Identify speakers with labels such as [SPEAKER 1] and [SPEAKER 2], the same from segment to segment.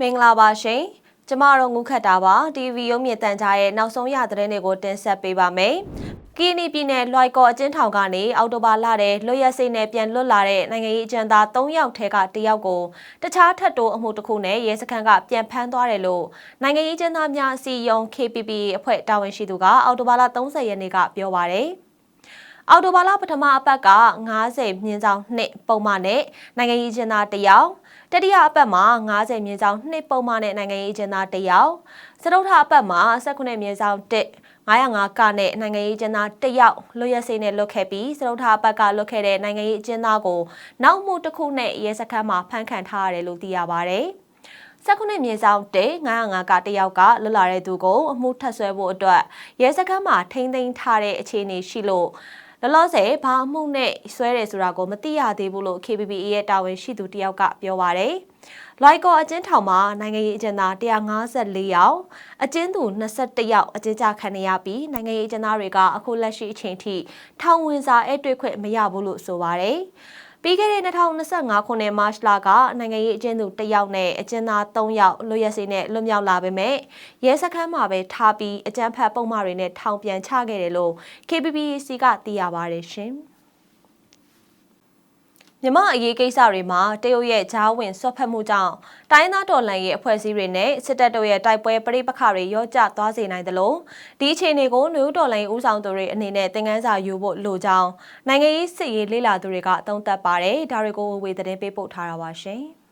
[SPEAKER 1] မင်္ဂလာပါရှင်ကျမတို့ငုခတ်တာပါ TV ရုံးမြင့်တန်ကြားရဲ့နောက်ဆုံးရသတင်းတွေကိုတင်ဆက်ပေးပါမယ်ကီနီပြည်နယ်လွိုက်ကော်အကျဉ်းထောင်ကနေအော်တိုဘာလတဲ့လွတ်ရက်စိတ်နဲ့ပြန်လွတ်လာတဲ့နိုင်ငံရေးအကျဉ်းသား3ယောက်ထဲက1ယောက်ကိုတခြားထပ်တိုးအမှုတစ်ခုနဲ့ရဲစခန်းကပြန်ဖမ်းသွားတယ်လို့နိုင်ငံရေးအကျဉ်းသားများအစည်းအရုံး KPP အဖွဲ့တာဝန်ရှိသူကအော်တိုဘာလ30ရက်နေ့ကပြောပါရယ် အော်တိုဘာလပထမအပတ်က90မြင်းဆောင်2ပုံမှန်နဲ့နိုင်ငံရေးကျင်းသား1ယောက်တတိယအပတ်မှာ90မြင်းဆောင်2ပုံမှန်နဲ့နိုင်ငံရေးကျင်းသား1ယောက်စတုထအပတ်မှာ19မြင်းဆောင်1 905ကနဲ့နိုင်ငံရေးကျင်းသား1ယောက်လွတ်ရက်စေးနဲ့လွတ်ခဲ့ပြီးစတုထအပတ်ကလွတ်ခဲ့တဲ့နိုင်ငံရေးကျင်းသားကိုနောက်မှုတစ်ခုနဲ့ရဲစခန်းမှာဖမ်းခံထားရတယ်လို့သိရပါဗျ။စက္ကုနှစ်မြေဆောင်တေ905ကတယောက်ကလွတ်လာတဲ့သူကိုအမှုထပ်ဆွဲဖို့အတွက်ရဲစခန်းမှာထိမ့်သိမ်းထားတဲ့အခြေအနေရှိလို့ လောလောဆယ်ဘာအမှုနဲ့ဆွဲတယ်ဆိုတာကိုမသိရသေးဘူးလို့ KPPA ရဲ့တာဝန်ရှိသူတယောက်ကပြောပါရယ်။လိုက်ကောအကျဉ်းထောင်မှာနိုင်ငံရေးအကျဉ်းသား154ယောက်အကျဉ်းသူ21ယောက်အကျဉ်းချခံနေရပြီးနိုင်ငံရေးအကျဉ်းသားတွေကအခုလက်ရှိအချိန်ထိထောင်ဝင်စာအဲ့တွေ့ခွင့်မရဘူးလို့ဆိုပါရယ်။ ပြီးခဲ့တဲ့2025ခုနှစ်မတ်လကနိုင်ငံရေးအကျဉ်းသူ1ယောက်နဲ့အကျဉ်းသား3ယောက်လွတ်ရက်စေးနဲ့လွတ်မြောက်လာပေမဲ့ရဲစခန်းမှာပဲထားပြီးအကြမ်းဖက်ပုံမှားတွေနဲ့ထောင်ပြန်ချခဲ့တယ်လို့ KPPC ကသိရပါတယ်ရှင်။ မြမအရေးကိစ္စတွေမှာတရုတ်ရဲ့ဂျားဝင်ဆွတ်ဖက်မှုကြောင့်တိုင်းသားတော်လှန်ရေးအဖွဲ့အစည်းတွေနဲ့စစ်တပ်တို့ရဲ့တိုက်ပွဲပရိပခတွေရော့ကျသွားစေနိုင်တယ်လို့ဒီအခြေအနေကိုနယူးတော်လှန်ရေးဦးဆောင်သူတွေအနေနဲ့သင်ခန်းစာယူဖို့လိုကြောင်းနိုင်ငံရေးစစ်ရေးလေ့လာသူတွေကသုံးသပ်ပါတယ်ဒါတွေကိုဝေသတင်းပေးပို့ထားတာပါရှင်။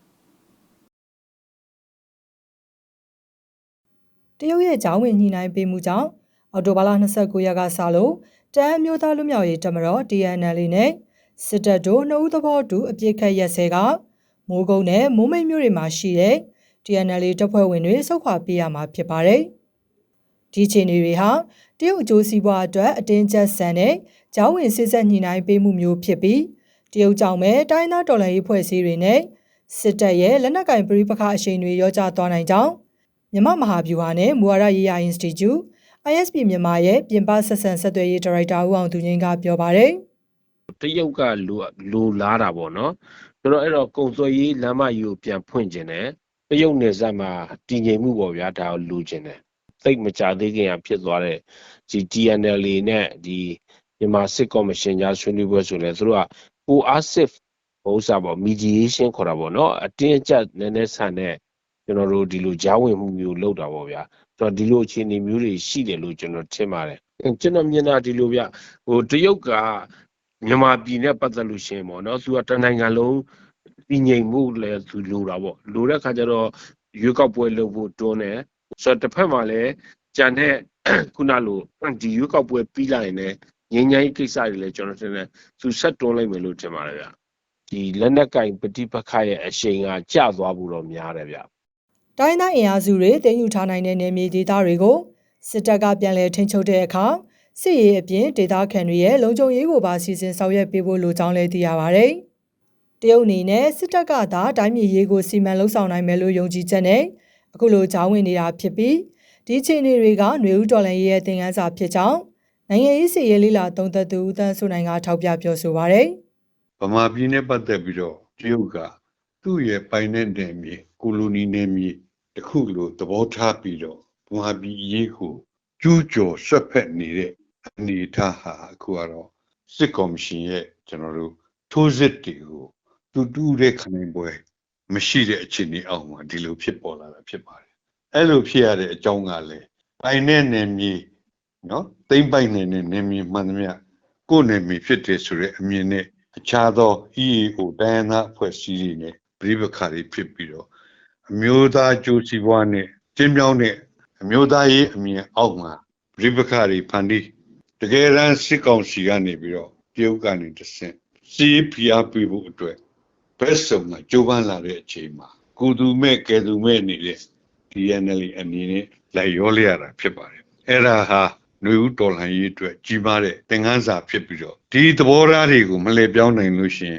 [SPEAKER 2] တရုတ်ရဲ့ဂျောင်းဝင်ညှိနှိုင်းပေးမှုကြောင့်အော်တိုဘာလ29ရက်ကစလို့တအန်းမျိုးသားလူမျိုးရေးတမတော် TNL နဲ့ စစ်တပ်တို့နှုတ်သဘောတူအပြစ်ခတ်ရက်စဲကမိုးကုတ်နဲ့မိုးမိတ်မြို့တွေမှာရှိတဲ့ TNL တပ်ဖွဲ့ဝင်တွေစုခွာပေးရမှာဖြစ်ပါတယ်။ဒီခြေအနေတွေဟာတရုတ်အကျိုးစီးပွားအတွက်အတင်းကျပ်ဆန်တဲ့ဂျောင်းဝင်စစ်ဆက်ညှိနှိုင်းပေးမှုမျိုးဖြစ်ပြီးတရုတ်ကြောင့်ပဲတိုင်းသားတော်လှန်ရေးဖွဲ့စည်းတွေနဲ့စစ်တပ်ရဲ့လက်နက်ကင်ပရိပခအရှိန်တွေရောကြသွားနိုင်ကြောင်းမြမမဟာဗျူဟာနဲ့မူဝါဒရေးရာ Institute ISP မြန်မာရဲ့ပြင်ပဆက်ဆံဆက်သွယ်ရေးဒါရိုက်တာဦးအောင်သူငင်းကပြောပါတယ်
[SPEAKER 3] တရုတ်ကလိုလိုလားတာပေါ့နော်ဆိုတော့အဲ့တော့ကုံစော်ရေးလမ်းမကြီးကိုပြန်ဖွင့်ခြင်းတယ်တရုတ်နယ်စပ်မှာတည်ငြိမ်မှုပေါ့ဗျာဒါကိုလိုချင်တယ်သိပ်မကြသေးခင်ကဖြစ်သွားတဲ့ဒီ TNL နဲ့ဒီမြန်မာစစ်ကော်မရှင်ကြားဆွေးနွေးပွဲဆိုလဲသူတို့ကပိုအားစစ်ဟိုဥစားပေါ့ mediation ခေါ်တာပေါ့နော်အတင်းအကျပ်နည်းနည်းဆန်တဲ့ကျွန်တော်တို့ဒီလိုကြားဝင်မှုမျိုးလုပ်တာပေါ့ဗျာဆိုတော့ဒီလိုအခြေအနေမျိုးတွေရှိတယ်လို့ကျွန်တော်ထင်ပါတယ်ကျွန်တော်မြင်တာဒီလိုဗျဟိုတရုတ်က မြန်မာပြည်နဲ့ပတ်သက်လို့ရှိရင်ပေါ့နော်သူကတနိုင်ငံလုံးတည်ငြိမ်မှုလည်းသူလိုတာပေါ့လိုတဲ့ခါကျတော့ရွေးကောက်ပွဲလုပ်ဖို့တွန်းတယ်ဆိုတော့တစ်ဖက်မှာလည်းကြံတဲ့ခုနလိုဒီရွေးကောက်ပွဲပြီးလာရင်လည်းငင်းငိုင်းကိစ္စတွေလည်းကျွန်တော်ထင်တယ်သူဆက်တွန်းလိုက်မယ်လို့ထင်ပါတယ်ဗျဒီလက်နက်ကင်ပฏิပက္ခရဲ့အရှိန်ကကျသွားဖို့တော့များတယ်ဗျ။
[SPEAKER 2] တိုင်းသားအင်အားစုတွေတင်ယူထားနိုင်တဲ့နယ်မြေဒေသတွေကိုစစ်တပ်ကပြန်လည်ထိန်းချုပ်တဲ့အခါ စစ်ရေးအပြင်ဒေသခံတွေရဲ့လုံခြုံရေးကိုပါစီစဉ်ဆောင်ရွက်ပေးဖို့လိုကြောင်းလည်းသိရပါဗျ။တရုတ်အနေနဲ့စစ်တပ်ကသာတိုင်းပြည်ရေးကိုစီမံလှုပ်ဆောင်နိုင်မယ်လို့ယုံကြည်ချက်နဲ့အခုလိုကြောင်းဝင်နေတာဖြစ်ပြီးဒီအခြေအနေတွေကຫນွေဦးတော်လှန်ရေးရဲ့သင်ခန်းစာဖြစ်ကြောင်းနိုင်ငံရေးစီရေးလေးလာသုံးသက်သူဦးတန်းစုနိုင်ကထောက်ပြပြောဆိုပါရယ်
[SPEAKER 4] ဗမာပြည်နဲ့ပတ်သက်ပြီးတော့တရုတ်ကသူ့ရဲ့ပိုင်တဲ့နယ်မြေကိုလိုနီနယ်မြေတစ်ခုလိုသဘောထားပြီးတော့ဗမာပြည်အရေးကိုကျူးကျော်ဆွတ်ဖက်နေတဲ့ အနေအထားဟာအခုကတော့စစ်ကော်မရှင်ရဲ့ကျွန်တော်တို့ထိုးစစ်တွေကိုတူတူတဲ့ခနိုင်ပွဲမရှိတဲ့အခြေအနေအောက်မှာဒီလိုဖြစ်ပေါ်လာတာဖြစ်ပါတယ်အဲ့လိုဖြစ်ရတဲ့အကြောင်းကလည်းပိုင်တဲ့နယ်မြေနော်သိမ့်ပိုက်နေတဲ့နယ်မြေမှန်သမျှကိုယ်နယ်မြေဖြစ်တယ်ဆိုတဲ့အမြင်နဲ့အခြားသော EAO တိုင်းနာအဖွဲ့အစည်းတွေနဲ့ပြည်ပခါတွေဖြစ်ပြီးတော့အမျိုးသားကြိုးစီးပွားနဲ့ကျင်းပြောင်းတဲ့အမျိုးသားရေးအမြင်အောက်မှာပြည်ပခါတွေဖန်တီး တကယ်တမ်းစစ်ကောင်စီကနေပြီးတော့တရုတ်ကနေတဆင့်စီးဖျားပေးဖို့အတွက်ဘက်ဆောင်ကကြိုးပမ်းလာတဲ့အချိန်မှာကုသူမဲ့ကယ်သူမဲ့နေတဲ့ DNL အမည်နဲ့လိုက်ရောလျရတာဖြစ်ပါတယ်အဲ့ဒါဟာနွေဦးတော်လှန်ရေးအတွက်ကြီးမားတဲ့သင်ခန်းစာဖြစ်ပြီးတော့ဒီသဘောထားတွေကိုမလှည့်ပြောင်းနိုင်လို့ရှင်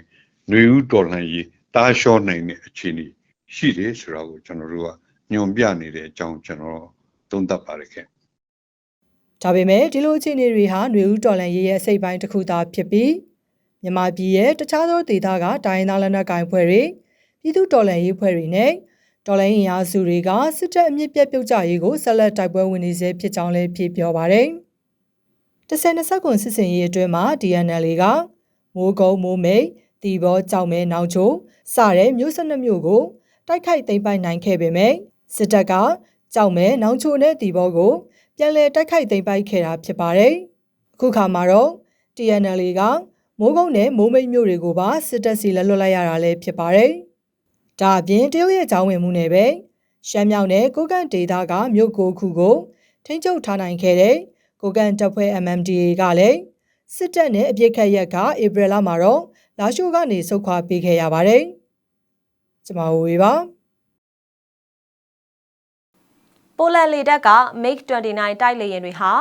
[SPEAKER 4] နွေဦးတော်လှန်ရေးတားလျှော့နိုင်တဲ့အခြေအနေရှိတယ်ဆိုတာကိုကျွန်တော်တို့ကညွန်ပြနေတဲ့အကြောင်းကျွန်တော်သုံးသပ်ပါတယ်ခင်
[SPEAKER 2] ဒါပေမဲ့ဒီလိုအခြေအနေတွေဟာຫນွေဦးတော်လန်ရေးရဲ့အစိတ်ပိုင်းတစ်ခုသာဖြစ်ပြီးမြန်မာပြည်ရဲ့တခြားသောဒေသကတိုင်းရင်းသားလက်နက်ကိုင်ဖွဲ့တွေပြည်သူတော်လှန်ရေးဖွဲ့တွေနဲ့တော်လှန်ရေးအားစုတွေကစစ်တပ်အမြင့်ပြတ်ပြုတ်ကြရေးကိုဆက်လက်တိုက်ပွဲဝင်နေစေဖြစ်ကြောင်းလည်းဖြေပြောပါတယ်။တစ်ဆယ်နှစ်ဆက်ကွန်စစ်စင်ရေးအတွင်းမှာ DNL ကမိုးကုံမိုးမိတ်တီဘောကြောက်မဲနောင်ချိုစတဲ့မြို့၁၂မြို့ကိုတိုက်ခိုက်သိမ်းပိုက်နိုင်ခဲ့ပေမဲ့စစ်တပ်က ကြောက်မဲနောင်ချိုနဲ့တီဘောကိုပြန်လည်တိုက်ခိုက်သိမ်းပိုက်ခဲ့တာဖြစ်ပါတယ်။အခုခါမှာတော့ TNL ကမိုးကုံနဲ့မိုးမိတ်မြို့တွေကိုပါစစ်တပ်စီလက်လွတ်လိုက်ရတာလည်းဖြစ်ပါတယ်။ဒါအပြင်တရုတ်ရဲ့ကြောင်းဝင်မှုနဲ့ပဲရှမ်းမြောက်နဲ့ကိုကန့်ဒေသကမြို့ကိုခုကိုထိန်းချုပ်ထားနိုင်ခဲ့တဲ့ကိုကန့်တပ်ဖွဲ့ MMDA ကလည်းစစ်တပ်နဲ့အပြစ်ခတ်ရက်ကဧပြီလမှာတော့လာရှိုးကနေဆုတ်ခွာပေးခဲ့ရပါတယ်။ကျွန်မဝေပါ
[SPEAKER 1] ပိုလန်လေတပ်က MiG-29 တိုက်လေယာဉ်တွေဟာ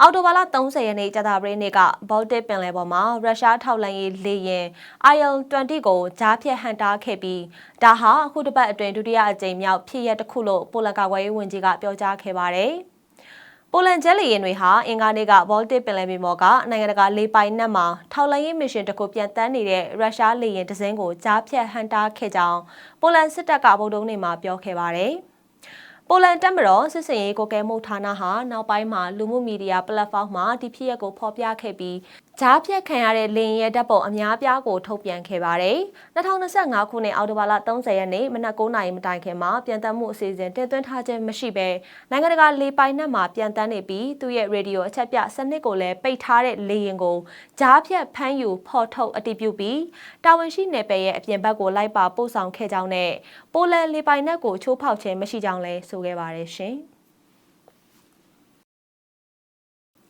[SPEAKER 1] အော်တိုဘာလ30ရက်နေ့ကြာသပတေးနေ့ကဘောလတစ်ပင်လယ်ပေါ်မှာရုရှားထောက်လှမ်းရေးလေယာဉ် IL-20 ကိုကြားဖြတ်ဟန်တာခဲ့ပြီးဒါဟာအခုတစ်ပတ်အတွင်းဒုတိယအကြိမ်မြောက်ဖြစ်ရပ်တစ်ခုလို့ပိုလန်ကာကွယ်ရေးဝန်ကြီးကပြောကြားခဲ့ပါတယ်။ပိုလန်ကျဲလေယာဉ်တွေဟာအင်္ဂါနေ့ကဘောလတစ်ပင်လယ်ပြင်ပေါ်ကနိုင်ငံတကာလေပိုင်နက်မှာထောက်လှမ်းရေးမစ်ရှင်တစ်ခုပြန်တန်းနေတဲ့ရုရှားလေယာဉ်တစ်စင်းကိုကြားဖြတ်ဟန်တာခဲ့ကြောင်းပိုလန်စစ်တပ်ကဗုဒ္ဓဟူးနေ့မှာပြောခဲ့ပါတယ်။ ပိုလန်တပ်မတော်စစ်စင်ရေးကိုကဲမှုဌာနဟာနောက်ပိုင်းမှာလူမှုမီဒီယာပလက်ဖောင်းမှာဒီဖြစ်ရပ်ကိုဖော်ပြခဲ့ပြီး ကြားဖြတ်ခံရတဲ့လင်ရဲတပ်ပုံအများပြားကိုထုတ်ပြန်ခဲ့ပါတယ်။2025ခုနှစ်အောက်တိုဘာလ30ရက်နေ့မနက်9:00နာရီမတိုင်ခင်မှာပြန်တမ်းမှုအစီအစဉ်တင်သွင်းထားခြင်းမရှိဘဲနိုင်ငံတကာလေပိုင်နက်မှာပြန်တမ်းနေပြီးသူ့ရဲ့ရေဒီယိုအချက်ပြစနစ်ကိုလည်းပိတ်ထားတဲ့လေရင်ကိုကြားဖြတ်ဖမ်းယူဖော်ထုတ်အတည်ပြုပြီးတာဝန်ရှိနယ်ပယ်ရဲ့အပြင်ဘက်ကိုလိုက်ပါပို့ဆောင်ခဲ့ကြောင်းနဲ့ပိုလန်လေပိုင်နက်ကိုချိုးဖောက်ခြင်းမရှိကြောင်းလည်းဆိုခဲ့ပါတယ်ရှင်။